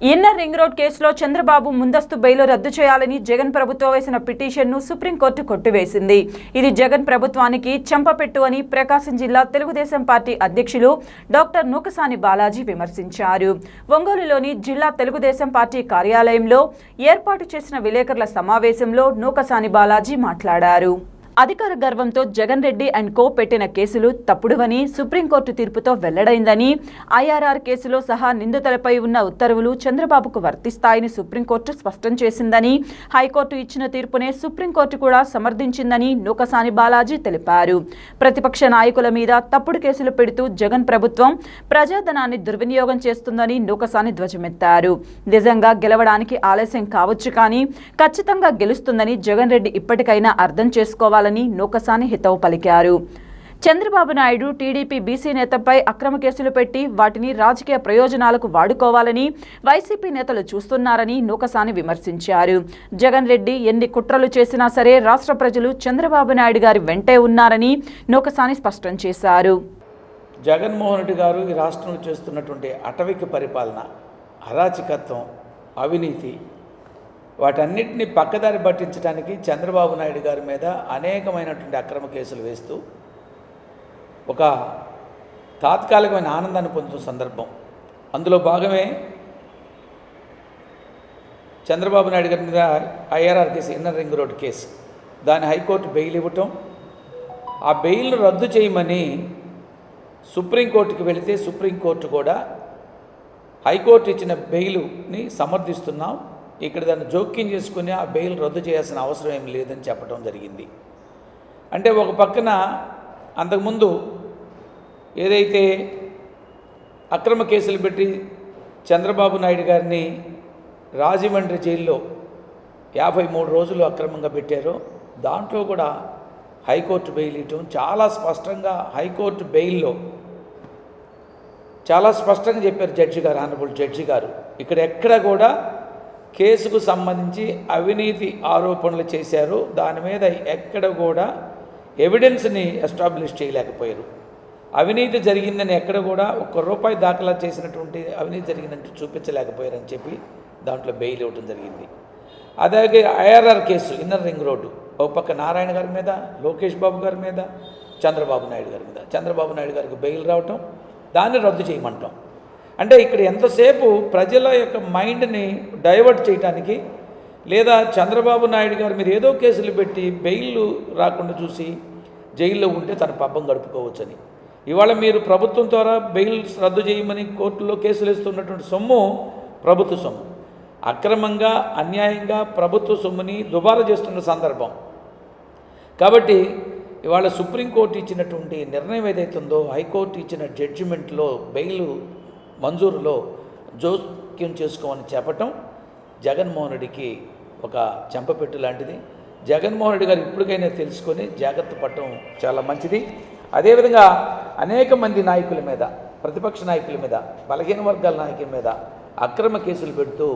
Inner ring road కేసులో చంద్రబాబు ముందస్తు bail రద్దు చేయాలని జగన్ ప్రభుత్వం వేసిన పిటిషన్ను సుప్రీంకోర్టు కొట్టివేసింది. ఇది జగన్ ప్రభుత్వానికి చెంపపెట్టు అని ప్రకాశం జిల్లా తెలుగుదేశం పార్టీ అధ్యక్షులు డాక్టర్ నూకసాని బాలాజీ విమర్శించారు. ఒంగోలులోని జిల్లా తెలుగుదేశం పార్టీ కార్యాలయంలో ఏర్పాటు చేసిన విలేకరుల సమావేశంలో నూకసాని బాలాజీ మాట్లాడారు. అధికార గర్వంతో జగన్ రెడ్డి అండ్ కో పెట్టిన కేసులు తప్పుడువని సుప్రీంకోర్టు తీర్పుతో వెల్లడైందని ఐఆర్ఆర్ కేసులో సహా నిందితులపై ఉన్న ఉత్తర్వులు చంద్రబాబుకు వర్తిస్తాయని సుప్రీంకోర్టు స్పష్టం చేసిందని హైకోర్టు ఇచ్చిన తీర్పునే సుప్రీంకోర్టు కూడా సమర్థించిందని నూకసాని బాలాజీ తెలిపారు. ప్రతిపక్ష నాయకుల మీద తప్పుడు కేసులు పెడుతూ జగన్ ప్రభుత్వం ప్రజాధనాన్ని దుర్వినియోగం చేస్తుందని నూకసాని ధ్వజమెత్తారు. నిజంగా గెలవడానికి ఆలస్యం కావచ్చు కానీ ఖచ్చితంగా గెలుస్తుందని జగన్ రెడ్డి ఇప్పటికైనా అర్థం చేసుకోవాలి చేయాలని నూకసాని హితవు పలికారు. చంద్రబాబు నాయుడు టీడీపీ బీసీ నేతపై అక్రమ కేసులు పెట్టి వాటిని రాజకీయ ప్రయోజనాలకు వాడుకోవాలని వైసీపీ నేతలు చూస్తున్నారని నూకసాని విమర్శించారు. జగన్ రెడ్డి ఎన్ని కుట్రలు చేసినా సరే రాష్ట్ర ప్రజలు చంద్రబాబు నాయుడు గారి వెంటే ఉన్నారని నూకసాని స్పష్టం చేశారు. జగన్మోహన్ రెడ్డి గారు ఈ రాష్ట్రంలో చేస్తున్నటువంటి అటవిక పరిపాలన అరాచకత్వం అవినీతి వాటన్నిటిని పక్కదారి పట్టించడానికి చంద్రబాబు నాయుడు గారి మీద అనేకమైనటువంటి అక్రమ కేసులు వేస్తూ ఒక తాత్కాలికమైన ఆనందాన్ని పొందుతున్న సందర్భం. అందులో భాగమే చంద్రబాబు నాయుడు గారి మీద IRR case inner ring road case. దాని హైకోర్టు బెయిల్ ఇవ్వటం ఆ బెయిల్ను రద్దు చేయమని సుప్రీంకోర్టుకి వెళితే సుప్రీంకోర్టు కూడా హైకోర్టు ఇచ్చిన బెయిల్ని సమర్థిస్తున్నాం. ఇక్కడ దాన్ని జోక్యం చేసుకుని ఆ బెయిల్ రద్దు చేయాల్సిన అవసరం ఏం లేదని చెప్పడం జరిగింది. అంటే ఒక పక్కన అంతకుముందు ఏదైతే అక్రమ కేసులు పెట్టి చంద్రబాబు నాయుడు గారిని రాజమండ్రి జైల్లో యాభై మూడు రోజులు అక్రమంగా పెట్టారో దాంట్లో కూడా హైకోర్టు బెయిల్ ఇవ్వటం చాలా స్పష్టంగా హైకోర్టు బెయిల్లో చాలా స్పష్టంగా చెప్పారు జడ్జి గారు ఆనరబుల్ జడ్జి గారు. ఇక్కడ ఎక్కడ కూడా కేసుకు సంబంధించి అవినీతి ఆరోపణలు చేశారు. దాని మీద ఎక్కడ కూడా ఎవిడెన్స్ని ఎస్టాబ్లిష్ చేయలేకపోయారు. అవినీతి జరిగిందని ఎక్కడ కూడా ఒక్క రూపాయి దాఖలా చేసినటువంటి అవినీతి జరిగిందంటే చూపించలేకపోయారని చెప్పి దాంట్లో బెయిల్ ఇవ్వడం జరిగింది. అలాగే IRR case inner ring road ఒక పక్క నారాయణ గారి మీద లోకేష్ బాబు గారి మీద చంద్రబాబు నాయుడు గారి మీద. చంద్రబాబు నాయుడు గారికి బెయిల్ రావటం దాన్ని రద్దు చేయమంటాం. అంటే ఇక్కడ ఎంతసేపు ప్రజల యొక్క మైండ్ని డైవర్ట్ చేయడానికి లేదా చంద్రబాబు నాయుడు గారు మీరు ఏదో కేసులు పెట్టి బెయిల్ రాకుండా చూసి జైల్లో ఉంటే తన పబ్బం గడుపుకోవచ్చని. ఇవాళ మీరు ప్రభుత్వం ద్వారా బెయిల్ రద్దు చేయమని కోర్టులో కేసులు వేస్తున్నటువంటి సొమ్ము ప్రభుత్వ సొమ్ము. అక్రమంగా అన్యాయంగా ప్రభుత్వ సొమ్ముని దుబారా చేస్తున్న సందర్భం. కాబట్టి ఇవాళ సుప్రీంకోర్టు ఇచ్చినటువంటి నిర్ణయం ఏదైతుందో హైకోర్టు ఇచ్చిన జడ్జిమెంట్లో బెయిల్ మంజూరులో జోక్యం చేసుకోమని చెప్పటం జగన్మోహన్ రెడ్డికి ఒక చెంపపెట్టు లాంటిది. జగన్మోహన్ రెడ్డి గారు ఇప్పటికైనా తెలుసుకొని జాగ్రత్త పడటం చాలా మంచిది. అదేవిధంగా అనేక మంది నాయకుల మీద ప్రతిపక్ష నాయకుల మీద బలహీన వర్గాల నాయకుల మీద అక్రమ కేసులు పెడుతూ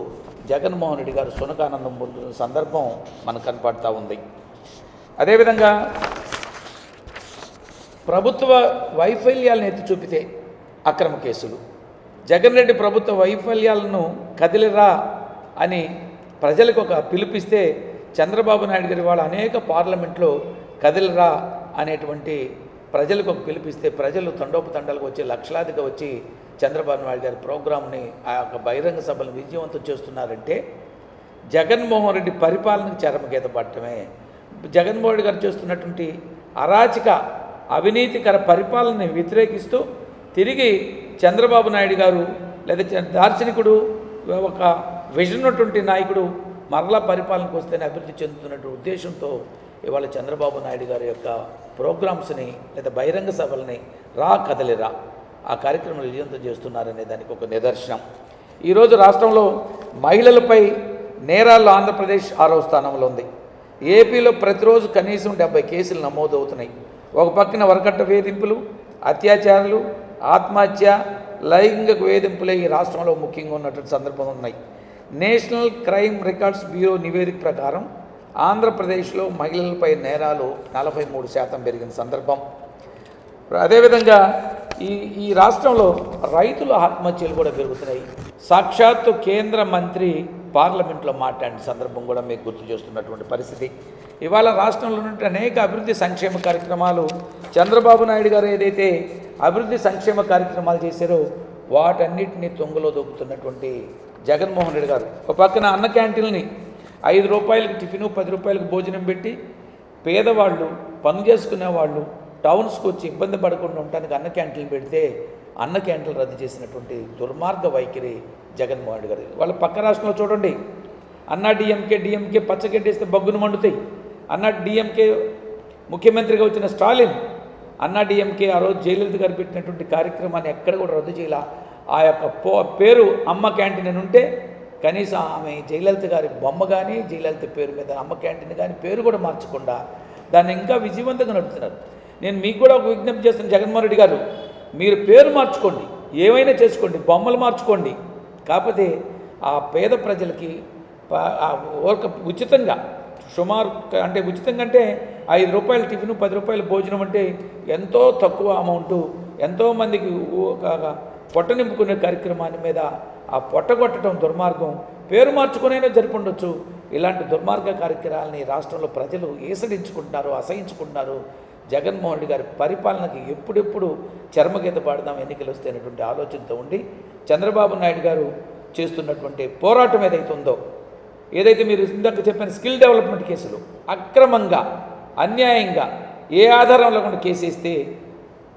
జగన్మోహన్ రెడ్డి గారు సునకానందం పొందుతున్న సందర్భం మనకు కనపడతా ఉంది. అదేవిధంగా ప్రభుత్వ వైఫల్యాలను ఎత్తి చూపితే అక్రమ కేసులు జగన్ రెడ్డి ప్రభుత్వ వైఫల్యాలను కదిలిరా అని ప్రజలకు ఒక పిలుపిస్తే చంద్రబాబు నాయుడు గారి వాళ్ళు అనేక పార్లమెంట్లో కదిలిరా అనేటువంటి ప్రజలకు ఒక పిలిపిస్తే ప్రజలు తండోపతండాలకు వచ్చి లక్షలాదిగా వచ్చి చంద్రబాబు నాయుడు గారి ప్రోగ్రాంని ఆ యొక్క బహిరంగ సభలు విజయవంతం చేస్తున్నారంటే జగన్మోహన్ రెడ్డి పరిపాలనకు చరమగీత పట్టడమే జగన్మోహన్ రెడ్డి గారు చేస్తున్నటువంటి అరాచక అవినీతికర పరిపాలనని వ్యతిరేకిస్తూ తిరిగి చంద్రబాబు నాయుడు గారు లేదా దార్శనికుడు ఒక విజన్ ఉన్నటువంటి నాయకుడు మరలా పరిపాలనకు వస్తేనే అభివృద్ధి చెందుతున్నటువంటి ఉద్దేశంతో ఇవాళ చంద్రబాబు నాయుడు గారి యొక్క ప్రోగ్రామ్స్ని లేదా బహిరంగ సభల్ని రా కదలిరా ఆ కార్యక్రమం విజయంతం చేస్తున్నారనే దానికి ఒక నిదర్శనం. ఈరోజు రాష్ట్రంలో మహిళలపై నేరాల్లో ఆంధ్రప్రదేశ్ ఆరో స్థానంలో ఉంది. ఏపీలో ప్రతిరోజు కనీసం డెబ్బై కేసులు నమోదవుతున్నాయి. ఒక పక్కన వరకట్ట వేధింపులు అత్యాచారాలు ఆత్మహత్య లైంగిక వేధింపులే ఈ రాష్ట్రంలో ముఖ్యంగా ఉన్నటువంటి సందర్భం ఉన్నాయి. నేషనల్ క్రైమ్ రికార్డ్స్ బ్యూరో నివేదిక ప్రకారం ఆంధ్రప్రదేశ్లో మహిళలపై నేరాలు నలభై మూడు శాతం పెరిగిన సందర్భం. అదేవిధంగా ఈ ఈ రాష్ట్రంలో రైతుల ఆత్మహత్యలు కూడా పెరుగుతున్నాయి. సాక్షాత్తు కేంద్ర మంత్రి పార్లమెంట్లో మాట్లాడిన సందర్భం కూడా మీకు గుర్తు చేస్తున్నటువంటి పరిస్థితి. ఇవాళ రాష్ట్రంలో ఉన్నటువంటి అనేక అభివృద్ధి సంక్షేమ కార్యక్రమాలు చంద్రబాబు నాయుడు గారు ఏదైతే అభివృద్ధి సంక్షేమ కార్యక్రమాలు చేశారో వాటన్నిటినీ తొంగలో దొక్కుతున్నటువంటి జగన్మోహన్ రెడ్డి గారు. ఒక పక్కన అన్న క్యాంటీన్ని ఐదు రూపాయలకు టిఫిను పది రూపాయలకు భోజనం పెట్టి పేదవాళ్ళు పని చేసుకునే వాళ్ళు టౌన్స్కి వచ్చి ఇబ్బంది పడకుండా ఉండడానికి అన్న క్యాంటీన్ పెడితే అన్న క్యాంటీన్లు రద్దు చేసినటువంటి దుర్మార్గ వైఖరి జగన్మోహన్ రెడ్డి గారు వాళ్ళ పక్క రాష్ట్రంలో చూడండి. అన్నా డిఎంకే డిఎంకే పచ్చగడ్డేస్తే బగ్గును మండుతాయి. అన్నా డిఎంకే ముఖ్యమంత్రిగా వచ్చిన స్టాలిన్ అన్నా డిఎంకే ఆ రోజు జయలలిత గారు పెట్టినటువంటి కార్యక్రమాన్ని ఎక్కడ కూడా రద్దు చేయాల. ఆ యొక్క పో పేరు అమ్మ క్యాంటీన్ అని ఉంటే కనీసం ఆమె జయలలిత గారి బొమ్మ కానీ జయలలిత పేరు మీద అమ్మ క్యాంటీన్ కానీ పేరు కూడా మార్చకుండా దాన్ని ఇంకా విజయవంతంగా నడుపుతున్నారు. నేను మీకు కూడా ఒక విజ్ఞప్తి చేస్తాను జగన్మోహన్ రెడ్డి గారు. మీరు పేరు మార్చుకోండి ఏమైనా చేసుకోండి బొమ్మలు మార్చుకోండి. కాకపోతే ఆ పేద ప్రజలకి ఆ ఉచితంగా సుమారు అంటే ఉచితంగా అంటే ఐదు రూపాయల టిఫిన్ పది రూపాయల భోజనం అంటే ఎంతో తక్కువ అమౌంట్ ఎంతోమందికి పొట్ట నింపుకునే కార్యక్రమాన్ని మీద ఆ పొట్ట కొట్టడం దుర్మార్గం. పేరు మార్చుకునైనా జరుపుండొచ్చు. ఇలాంటి దుర్మార్గ కార్యక్రమాలని రాష్ట్రంలో ప్రజలు ఈసడించుకుంటున్నారు అసహించుకుంటున్నారు. జగన్మోహన్ రెడ్డి గారి పరిపాలనకి ఎప్పుడెప్పుడు చర్మగీత పాడదాం ఎన్నికలు వస్తే అనేటువంటి ఆలోచనతో ఉండి చంద్రబాబు నాయుడు గారు చేస్తున్నటువంటి పోరాటం ఏదైతే ఉందో ఏదైతే మీరు ఇందాక చెప్పిన స్కిల్ డెవలప్మెంట్ కేసులు అక్రమంగా అన్యాయంగా ఏ ఆధారం లేకుండా కేసేస్తే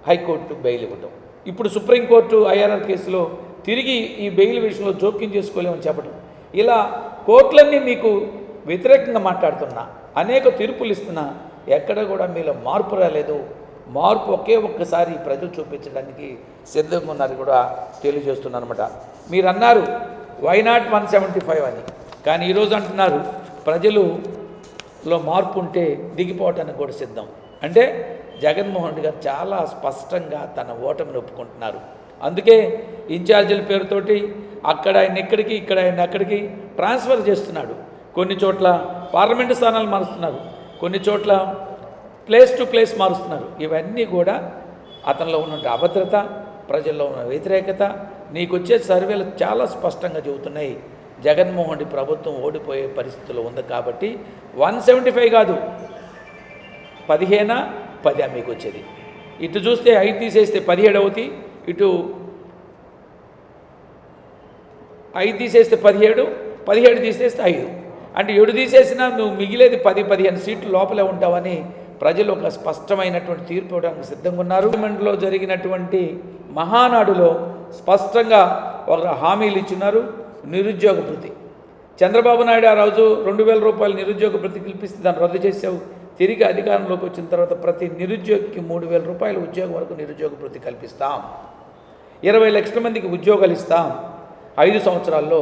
హైకోర్టు బెయిల్ ఇవ్వటం. ఇప్పుడు సుప్రీంకోర్టు ఐఆర్ఆర్ కేసులో తిరిగి ఈ బెయిల్ విషయంలో జోక్యం చేసుకోలేమని చెప్పడం ఇలా కోర్టులన్నీ మీకు వ్యతిరేకంగా మాట్లాడుతున్నా అనేక తీర్పులు ఇస్తున్నా ఎక్కడ కూడా మీలో మార్పు రాలేదు. మార్పు ఒకే ఒక్కసారి ప్రజలు చూపించడానికి సిద్ధంగా ఉన్నారు కూడా తెలియజేస్తున్నాను అనమాట మీరు అన్నారు why not one seventy five అని. కానీ ఈరోజు అంటున్నారు ప్రజలులో మార్పు ఉంటే దిగిపోవటానికి కూడా సిద్ధం. అంటే జగన్మోహన్ రెడ్డి గారు చాలా స్పష్టంగా తన ఓటమిని ఒప్పుకుంటున్నారు. అందుకే ఇన్ఛార్జీల పేరుతోటి అక్కడ ఆయన ఎక్కడికి ఇక్కడ ఆయన అక్కడికి ట్రాన్స్ఫర్ చేస్తున్నాడు. కొన్ని చోట్ల పార్లమెంటు స్థానాలు మారుస్తున్నారు. కొన్ని చోట్ల ప్లేస్ టు ప్లేస్ మారుస్తున్నారు. ఇవన్నీ కూడా అతనిలో ఉన్న అభద్రత ప్రజల్లో ఉన్న వ్యతిరేకత నీకు వచ్చే సర్వేలు చాలా స్పష్టంగా చెబుతున్నాయి. జగన్మోహన్ రెడ్డి ప్రభుత్వం ఓడిపోయే పరిస్థితిలో ఉంది కాబట్టి వన్ సెవెంటీ ఫైవ్ కాదు. పదిహేనా? పది మీకు వచ్చేది. ఇటు చూస్తే ఐదు తీసేస్తే పదిహేడు అవుతాయి. ఇటు ఐదు తీసేస్తే పదిహేడు పదిహేడు తీసేస్తే ఐదు. అంటే ఏడు తీసేసినా నువ్వు మిగిలేది పది పదిహేను సీట్లు లోపలే ఉంటావని ప్రజలు ఒక స్పష్టమైనటువంటి తీర్పు ఇవ్వడానికి సిద్ధంగా ఉన్నారు. పార్లమెంట్లో జరిగినటువంటి మహానాడులో స్పష్టంగా ఒక హామీలు ఇచ్చినారు. నిరుద్యోగ భృతి. చంద్రబాబు నాయుడు ఆ రోజు రెండు వేల రూపాయలు నిరుద్యోగ భృతి కల్పిస్తే దాన్ని రద్దు చేసావు తిరిగి అధికారంలోకి వచ్చిన తర్వాత ప్రతి నిరుద్యోగికి మూడు వేల రూపాయల ఉద్యోగం వరకు నిరుద్యోగ భృతి కల్పిస్తాం. ఇరవై లక్షల మందికి ఉద్యోగాలు ఇస్తాం. ఐదు సంవత్సరాల్లో.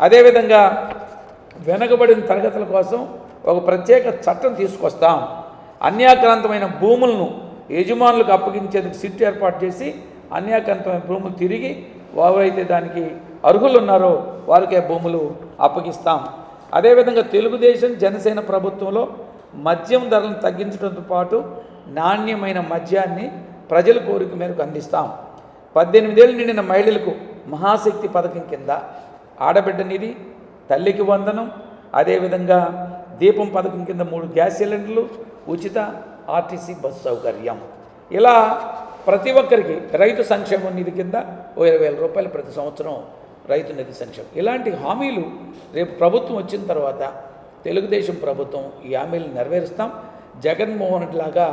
అదేవిధంగా వెనకబడిన తరగతుల కోసం ఒక ప్రత్యేక చట్టం తీసుకొస్తాం. అన్యాక్రాంతమైన భూములను యజమానులకు అప్పగించేందుకు సిట్ ఏర్పాటు చేసి అన్యాక్రాంతమైన భూములు తిరిగి ఎవరైతే దానికి అర్హులు ఉన్నారో వారికే భూములు అప్పగిస్తాం. అదేవిధంగా తెలుగుదేశం జనసేన ప్రభుత్వంలో మద్యం ధరలను తగ్గించడంతో పాటు నాణ్యమైన మద్యాన్ని ప్రజల కోరిక మేరకు అందిస్తాం. పద్దెనిమిదేళ్ళు నిండిన మహిళలకు మహాశక్తి పథకం కింద ఆడబిడ్డ నిధి తల్లికి వందనం అదేవిధంగా దీపం పథకం కింద మూడు గ్యాస్ సిలిండర్లు ఉచిత ఆర్టీసీ బస్సు సౌకర్యం. ఇలా ప్రతి ఒక్కరికి రైతు సంక్షేమ నిధి కింద ఓ ఇరవై వేల రూపాయలు ప్రతి సంవత్సరం రైతు నిధి సంక్షేమం ఇలాంటి హామీలు రేపు ప్రభుత్వం వచ్చిన తర్వాత తెలుగుదేశం ప్రభుత్వం ఈ హామీలు నెరవేరుస్తాం. జగన్మోహన్ రెడ్డి లాగా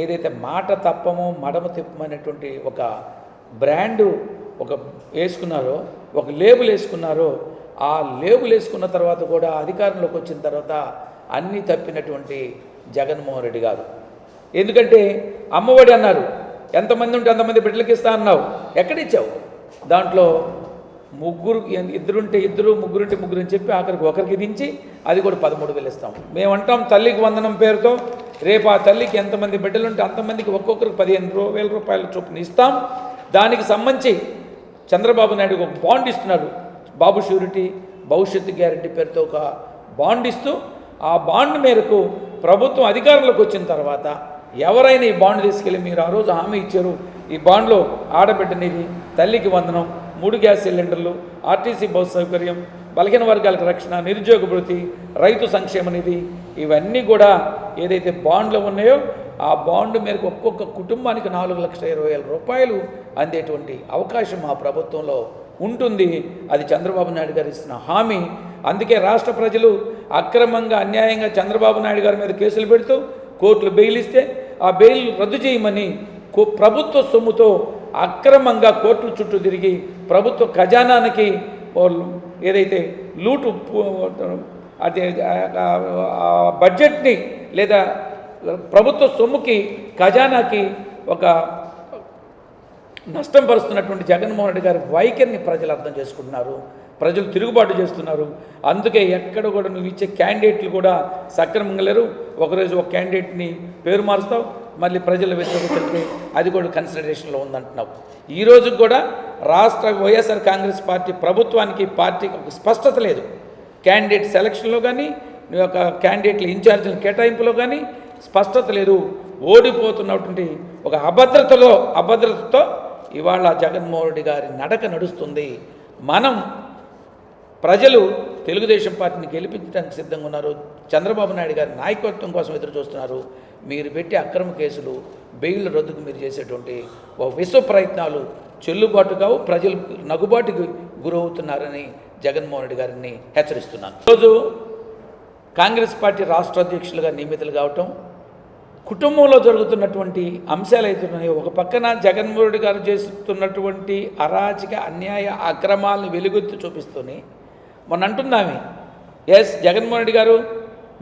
ఏదైతే మాట తప్పమో మడమ తిప్పమనేటువంటి ఒక బ్రాండు ఒక వేసుకున్నారో ఒక లేబుల్ వేసుకున్నారో ఆ లేబుల్ వేసుకున్న తర్వాత కూడా అధికారంలోకి వచ్చిన తర్వాత అన్నీ తప్పినటువంటి జగన్మోహన్ రెడ్డి గారు. ఎందుకంటే అమ్మఒడి అన్నారు ఎంతమంది ఉంటే అంతమంది బిడ్డలకి ఇస్తా అన్నావు. ఎక్కడిచ్చావు దాంట్లో ముగ్గురు ఇద్దరుంటే ఇద్దరు ముగ్గురుంటే ముగ్గురు అని చెప్పి ఆఖరికి ఒకరికి దించి అది కూడా పదమూడు వేలు ఇస్తాం మేము అంటాం తల్లికి వందనం పేరుతో రేపు ఆ తల్లికి ఎంతమంది బిడ్డలుంటే అంతమందికి ఒక్కొక్కరికి పదిహేను వేల రూపాయల చొప్పున ఇస్తాం. దానికి సంబంధించి చంద్రబాబు నాయుడు ఒక బాండ్ ఇస్తున్నారు బాబు షూరిటీ భవిష్యత్తు గ్యారంటీ పేరుతో ఒక బాండ్ ఇస్తూ ఆ బాండ్ మేరకు ప్రభుత్వం అధికారంలోకి వచ్చిన తర్వాత ఎవరైనా ఈ బాండ్ తీసుకెళ్ళి మీరు ఆ రోజు హామీ ఇచ్చారు. ఈ బాండ్లో ఆడబిడ్డనిది తల్లికి వందనం మూడు గ్యాస్ సిలిండర్లు ఆర్టీసీ బస్సు సౌకర్యం బలహీన వర్గాలకు రక్షణ నిరుద్యోగ భృతి రైతు సంక్షేమ నిధి ఇవన్నీ కూడా ఏదైతే బాండ్లు ఉన్నాయో ఆ బాండ్ మేరకు ఒక్కొక్క కుటుంబానికి నాలుగు లక్షల ఇరవై వేల రూపాయలు అందేటువంటి అవకాశం మా ప్రభుత్వంలో ఉంటుంది. అది చంద్రబాబు నాయుడు గారు ఇస్తున్న హామీ. అందుకే రాష్ట్ర ప్రజలు అక్రమంగా అన్యాయంగా చంద్రబాబు నాయుడు గారి మీద కేసులు పెడుతూ కోర్టులు బెయిల్ ఇస్తే ఆ బెయిల్ రద్దు చేయమని ప్రభుత్వ సొమ్ముతో అక్రమంగా కోర్టుల చుట్టూ తిరిగి ప్రభుత్వ ఖజానానికి వాళ్ళు ఏదైతే లూటు అదే బడ్జెట్ని లేదా ప్రభుత్వ సొమ్ముకి ఖజానాకి ఒక నష్టం పరుస్తున్నటువంటి జగన్మోహన్ రెడ్డి గారి వైఖరిని ప్రజలు అర్థం చేసుకుంటున్నారు. ప్రజలు తిరుగుబాటు చేస్తున్నారు. అందుకే ఎక్కడ కూడా నువ్వు ఇచ్చే క్యాండిడేట్లు కూడా సక్రమంగా లేరు. ఒకరోజు ఒక క్యాండిడేట్ని పేరు మారుస్తావు మళ్ళీ ప్రజల వ్యతిరేకతలకి అది కూడా కన్సిడరేషన్లో ఉందంటున్నావు. ఈ కూడా రాష్ట్ర వైఎస్ఆర్ కాంగ్రెస్ పార్టీ ప్రభుత్వానికి పార్టీకి ఒక స్పష్టత లేదు. క్యాండిడేట్ సెలక్షన్లో కానీ నీ యొక్క క్యాండిడేట్ల ఇన్ఛార్జీల కేటాయింపులో కానీ స్పష్టత లేదు. ఓడిపోతున్నటువంటి ఒక అభద్రతలో అభద్రతతో ఇవాళ జగన్మోహన్ రెడ్డి గారి నడక నడుస్తుంది. మనం ప్రజలు తెలుగుదేశం పార్టీని గెలిపించడానికి సిద్ధంగా ఉన్నారు. చంద్రబాబు నాయుడు గారి నాయకత్వం కోసం ఎదురు చూస్తున్నారు. మీరు పెట్టి అక్రమ కేసులు బెయిల్ రద్దుకు మీరు చేసేటువంటి విశ్వ ప్రయత్నాలు చెల్లుబాటు కావు ప్రజలు నగుబాటుకు గురవుతున్నారని జగన్మోహన్ రెడ్డి గారిని హెచ్చరిస్తున్నాను. ఈరోజు కాంగ్రెస్ పార్టీ రాష్ట్ర అధ్యక్షులుగా నియమితులు కావటం కుటుంబంలో జరుగుతున్నటువంటి అంశాలు అయితే ఒక పక్కన జగన్మోహన్ రెడ్డి గారు చేస్తున్నటువంటి అరాచక అన్యాయ అక్రమాలను వెలుగెత్తి చూపిస్తూనే మొన్న అంటున్నామే ఎస్ జగన్మోహన్ రెడ్డి గారు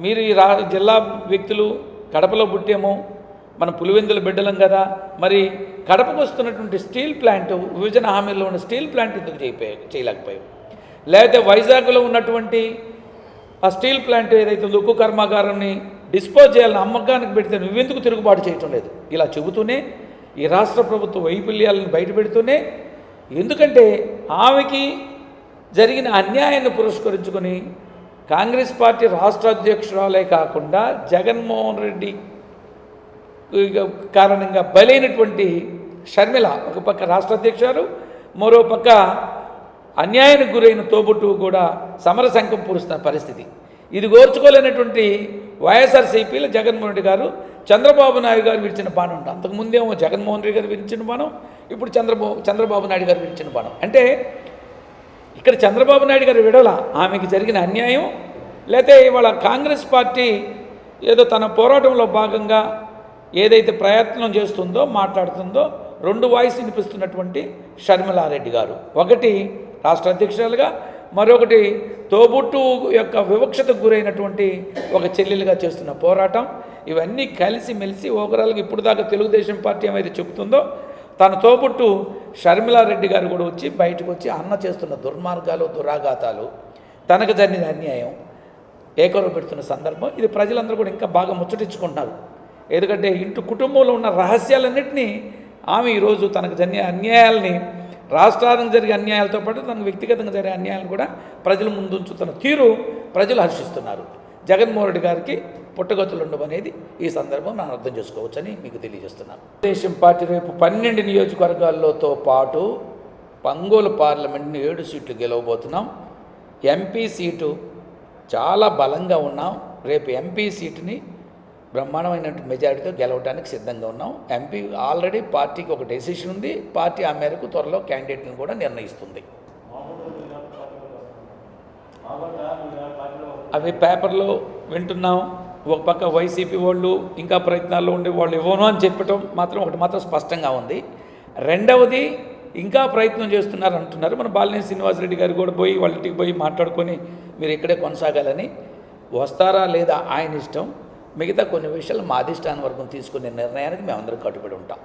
మీరు ఈ రా జిల్లా వ్యక్తులు కడపలో పుట్టాము మన పులివెందుల బిడ్డలం కదా. మరి కడపకు వస్తున్నటువంటి స్టీల్ ప్లాంట్ విభజన హామీల్లో ఉన్న స్టీల్ ప్లాంట్ ఎందుకు చేయపోయాయి చేయలేకపోయాయి లేకపోతే వైజాగ్లో ఉన్నటువంటి ఆ స్టీల్ ప్లాంట్ ఏదైతే ఉందో ఉక్కు కర్మాగారాన్ని డిస్పోజ్ చేయాలని అమ్మకానికి పెడితే నువ్వెందుకు తిరుగుబాటు చేయటం లేదు? ఇలా చెబుతూనే ఈ రాష్ట్ర ప్రభుత్వ వైఫల్యాలను బయటపెడుతూనే ఎందుకంటే ఆమెకి జరిగిన అన్యాయాన్ని పురస్కరించుకొని కాంగ్రెస్ పార్టీ రాష్ట్ర అధ్యక్షురాలే కాకుండా జగన్మోహన్ రెడ్డి కారణంగా బలైనటువంటి షర్మిల ఒక పక్క రాష్ట్ర అధ్యక్షురాలు మరో పక్క అన్యాయానికి గురైన తోబుట్టు కూడా సమర సమరశంఖం పూరుస్తున్న పరిస్థితి. ఇది ఓర్చుకోలేనటువంటి వైఎస్ఆర్సీపీలో జగన్మోహన్ రెడ్డి గారు చంద్రబాబు నాయుడు గారు విడిచిన బాణం ఉంటుంది అంతకుముందేమో జగన్మోహన్ రెడ్డి గారు విడిచిన బాణం ఇప్పుడు చంద్రబాబు చంద్రబాబు నాయుడు గారు విడిచిన బాణం. అంటే ఇక్కడ చంద్రబాబు నాయుడు గారు విడవల ఆమెకి జరిగిన అన్యాయం లేకపోతే ఇవాళ కాంగ్రెస్ పార్టీ ఏదో తన పోరాటంలో భాగంగా ఏదైతే ప్రయత్నం చేస్తుందో మాట్లాడుతుందో రెండు వాయిస్ వినిపిస్తున్నటువంటి షర్మిలారెడ్డి గారు. ఒకటి రాష్ట్ర అధ్యక్షురాలుగా మరొకటి తోబుట్టు యొక్క వివక్షతకు గురైనటువంటి ఒక చెల్లెలుగా చేస్తున్న పోరాటం. ఇవన్నీ కలిసి మెలిసి ఓవరాల్గా ఇప్పుడు దాకా తెలుగుదేశం పార్టీ ఏమైతే చెబుతుందో తన తోబుట్టు షర్మిలారెడ్డి గారు కూడా వచ్చి బయటకు వచ్చి అన్న చేస్తున్న దుర్మార్గాలు దురాఘాతాలు తనకు జరిగిన అన్యాయం ఏకరువు పెడుతున్న సందర్భం ఇది ప్రజలందరూ కూడా ఇంకా బాగా ముచ్చటించుకుంటున్నారు. ఎందుకంటే ఇంటి కుటుంబంలో ఉన్న రహస్యాలన్నింటినీ ఆమె ఈరోజు తనకు జరిగిన అన్యాయాలని రాష్ట్రానికి జరిగే అన్యాయాలతో పాటు తనకు వ్యక్తిగతంగా జరిగే అన్యాయాలను కూడా ప్రజల ముందుంచుతున్న తీరు ప్రజలు హర్షిస్తున్నారు. జగన్మోహన్ రెడ్డి గారికి పుట్టగతులు ఉండడం అనేది ఈ సందర్భం మనం అర్థం చేసుకోవచ్చని మీకు తెలియజేస్తున్నాను. తెలుగుదేశం పార్టీ రేపు పన్నెండు నియోజకవర్గాల్లోతో పాటు పంగోలు పార్లమెంట్ని ఏడు సీట్లు గెలవబోతున్నాం. ఎంపీ సీటు చాలా బలంగా ఉన్నాం. రేపు ఎంపీ సీటుని బ్రహ్మాండమైన మెజారిటీతో గెలవడానికి సిద్ధంగా ఉన్నాం. ఎంపీ ఆల్రెడీ పార్టీకి ఒక డెసిషన్ ఉంది. పార్టీ ఆ మేరకు త్వరలో క్యాండిడేట్ని కూడా నిర్ణయిస్తుంది. అవి పేపర్లో వింటున్నాం. ఒక పక్క వైసీపీ వాళ్ళు ఇంకా ప్రయత్నాల్లో ఉండే వాళ్ళు ఇవ్వను అని చెప్పటం మాత్రం ఒకటి మాత్రం స్పష్టంగా ఉంది. రెండవది ఇంకా ప్రయత్నం చేస్తున్నారు అంటున్నారు. మన బాలినేని శ్రీనివాసరెడ్డి గారు కూడా పోయి వాళ్ళ ఇంటికి పోయి మాట్లాడుకొని మీరు ఇక్కడే కొనసాగాలని వస్తారా లేదా ఆయన ఇష్టం. మిగతా కొన్ని విషయాలు మా అధిష్టాన వర్గం తీసుకునే నిర్ణయానికి మేమందరం కట్టుబడి ఉంటాం.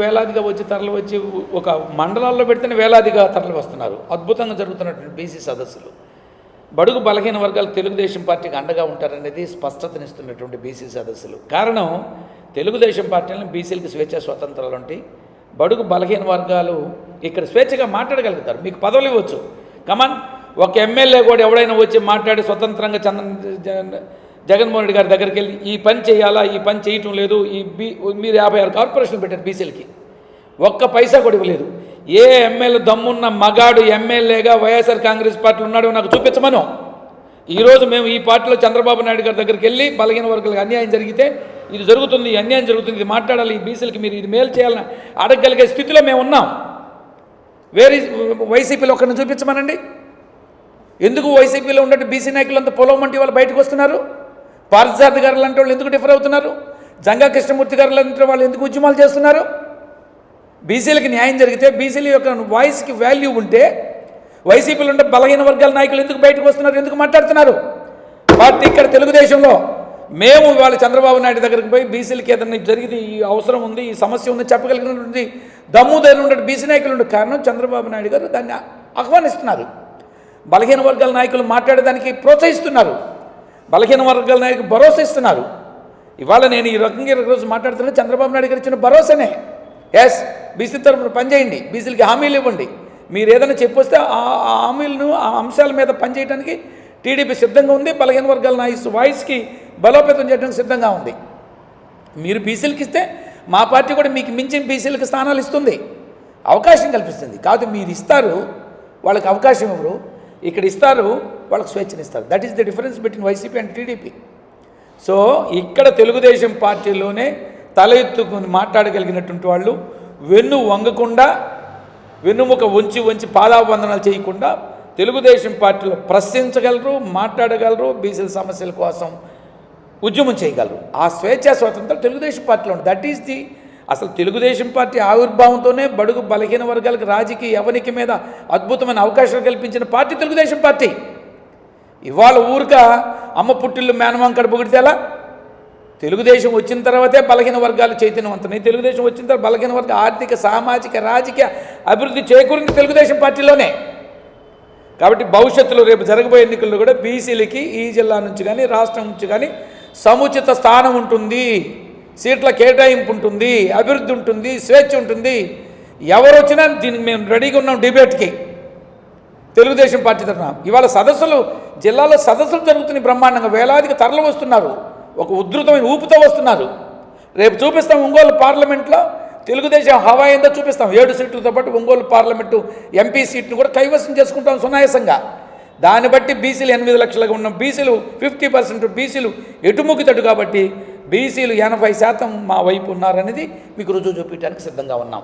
వేలాదిగా వచ్చి తరలి వచ్చి ఒక మండలాల్లో పెడితేనే వేలాదిగా తరలి వస్తున్నారు. అద్భుతంగా జరుగుతున్నటువంటి బీసీ సదస్సులు. బడుగు బలహీన వర్గాలు తెలుగుదేశం పార్టీకి అండగా ఉంటారనేది స్పష్టతనిస్తున్నటువంటి బీసీ సదస్సులు. కారణం తెలుగుదేశం పార్టీలను బీసీలకి స్వేచ్ఛ స్వతంత్రాలు ఉంటాయి బడుగు బలహీన వర్గాలు ఇక్కడ స్వేచ్ఛగా మాట్లాడగలుగుతారు. మీకు పదవులు ఇవ్వచ్చు. కమాన్ ఒక ఎమ్మెల్యే కూడా ఎవడైనా వచ్చి మాట్లాడి స్వతంత్రంగా చంద్ర జగన్మోహన్ రెడ్డి గారి దగ్గరికి వెళ్ళి ఈ పని చేయాలా? ఈ పని చేయటం లేదు. ఈ బీ మీరు యాభై ఆరు కార్పొరేషన్లు పెట్టారు బీసీలకి. ఒక్క పైసా కూడా ఇవ్వలేదు. ఏ ఎమ్మెల్యే దమ్మున్న మగాడు ఎమ్మెల్యేగా వైఎస్ఆర్ కాంగ్రెస్ పార్టీలో ఉన్నాడో నాకు చూపించమను. ఈరోజు మేము ఈ పార్టీలో చంద్రబాబు నాయుడు గారి దగ్గరికి వెళ్ళి బలహీన వర్గాలకు అన్యాయం జరిగితే ఇది జరుగుతుంది ఈ అన్యాయం జరుగుతుంది ఇది మాట్లాడాలి ఈ బీసీలకి మీరు ఇది మేలు చేయాలని అడగగలిగే స్థితిలో మేము ఉన్నాం. వేరే వైసీపీలో ఒకరిని చూపించమనండి. ఎందుకు వైసీపీలో ఉన్నట్టు బీసీ నాయకులు అంతా పొలం వంటి వాళ్ళు బయటకు వస్తున్నారు? పార్థసారథి గారు లాంటి వాళ్ళు ఎందుకు డిఫర్ అవుతున్నారు? జంగా కృష్ణమూర్తి గారు లాంటి వాళ్ళు ఎందుకు ఉద్యమాలు చేస్తున్నారు? బీసీలకి న్యాయం జరిగితే బీసీల యొక్క వాయిస్కి వాల్యూ ఉంటే వైసీపీలో ఉండే బలహీన వర్గాల నాయకులు ఎందుకు బయటకు వస్తున్నారు? ఎందుకు మాట్లాడుతున్నారు? పార్టీ ఇక్కడ తెలుగుదేశంలో మేము ఇవాళ చంద్రబాబు నాయుడు దగ్గరికి పోయి బీసీలకి ఏదైనా జరిగింది ఈ అవసరం ఉంది ఈ సమస్య ఉంది చెప్పగలిగినటువంటి దమ్ము ఉండే బీసీ నాయకులు ఉండే కారణం చంద్రబాబు నాయుడు గారు దాన్ని ఆహ్వానిస్తున్నారు. బలహీన వర్గాల నాయకులు మాట్లాడేదానికి ప్రోత్సహిస్తున్నారు. బలహీన వర్గాల నాయకులు భరోసా ఇస్తున్నారు. ఇవాళ నేను ఈ రకంగా ఈ రోజు మాట్లాడుతున్నా చంద్రబాబు నాయుడు గారు ఇచ్చిన భరోసానే. ఎస్ బీసీ తరఫున పనిచేయండి. బీసీలకి హామీలు ఇవ్వండి. మీరు ఏదైనా చెప్పొస్తే ఆ హామీలను ఆ అంశాల మీద పనిచేయడానికి టీడీపీ సిద్ధంగా ఉంది. బలహీన వర్గాల నాయస్ వాయిస్కి బలోపేతం చేయడానికి సిద్ధంగా ఉంది. మీరు బీసీలకి ఇస్తే మా పార్టీ కూడా మీకు మించిన బీసీలకు స్థానాలు ఇస్తుంది. అవకాశం కల్పిస్తుంది. కాదు మీరు ఇస్తారు వాళ్ళకి అవకాశం ఇవ్వరు. ఇక్కడ ఇస్తారు వాళ్ళకి స్వేచ్ఛనిస్తారు that is the difference between YCP and TDP so ఇక్కడ తెలుగుదేశం పార్టీలోనే తల ఎత్తుకుని మాట్లాడగలిగినటువంటి వాళ్ళు వెన్ను వంగకుండా వెన్నుముక వంచి వంచి పాదాబంధనాలు చేయకుండా తెలుగుదేశం పార్టీలో ప్రశ్నించగలరు మాట్లాడగలరు బీసీల సమస్యల కోసం ఉద్యమం చేయగలరు. ఆ స్వేచ్ఛా స్వాతంత్రం తెలుగుదేశం పార్టీలో ఉంది. దట్ ఈస్ ది అసలు తెలుగుదేశం పార్టీ ఆవిర్భావంతోనే బడుగు బలహీన వర్గాలకు రాజకీయ ఎవరికి మీద అద్భుతమైన అవకాశాలు కల్పించిన పార్టీ తెలుగుదేశం పార్టీ. ఇవాళ ఊరిక అమ్మ పుట్టిల్లు మేనమాం కడుపు కొడితే తెలుగుదేశం వచ్చిన తర్వాతే బలహీన వర్గాలు చైతన్యవంతమై తెలుగుదేశం వచ్చిన తర్వాత బలహీన వర్గ ఆర్థిక సామాజిక రాజకీయ అభివృద్ధి చేకూరింది తెలుగుదేశం పార్టీలోనే. కాబట్టి భవిష్యత్తులో రేపు జరగబోయే ఎన్నికల్లో కూడా బీసీలకి ఈ జిల్లా నుంచి కానీ రాష్ట్రం నుంచి కానీ సముచిత స్థానం ఉంటుంది. సీట్ల కేటాయింపు ఉంటుంది అభివృద్ధి ఉంటుంది స్వేచ్ఛ ఉంటుంది. ఎవరు వచ్చినా దీనికి మేము రెడీగా ఉన్నాం డిబేట్కి. తెలుగుదేశం పార్టీ తరఫున. ఇవాళ సదస్సులు జిల్లాలో సదస్సులు జరుగుతున్నాయి బ్రహ్మాండంగా. వేలాదికి తరలు వస్తున్నారు. ఒక ఉధృతమైన ఊపుతో వస్తున్నారు. రేపు చూపిస్తాం ఒంగోలు పార్లమెంట్లో తెలుగుదేశం హవా ఏందో చూపిస్తాం. ఏడు సీట్లతో పాటు ఒంగోలు పార్లమెంటు ఎంపీ సీట్ను కూడా కైవసం చేసుకుంటాం సునాయాసంగా. దాన్ని బట్టి బీసీలు ఎనిమిది లక్షలుగా ఉన్న. బీసీలు ఫిఫ్టీ పర్సెంట్ బీసీలు ఎటుముక్కుతడు కాబట్టి బీసీలు ఎనభై శాతం మా వైపు ఉన్నారనేది మీకు రుజువు చూపించడానికి సిద్ధంగా ఉన్నాం.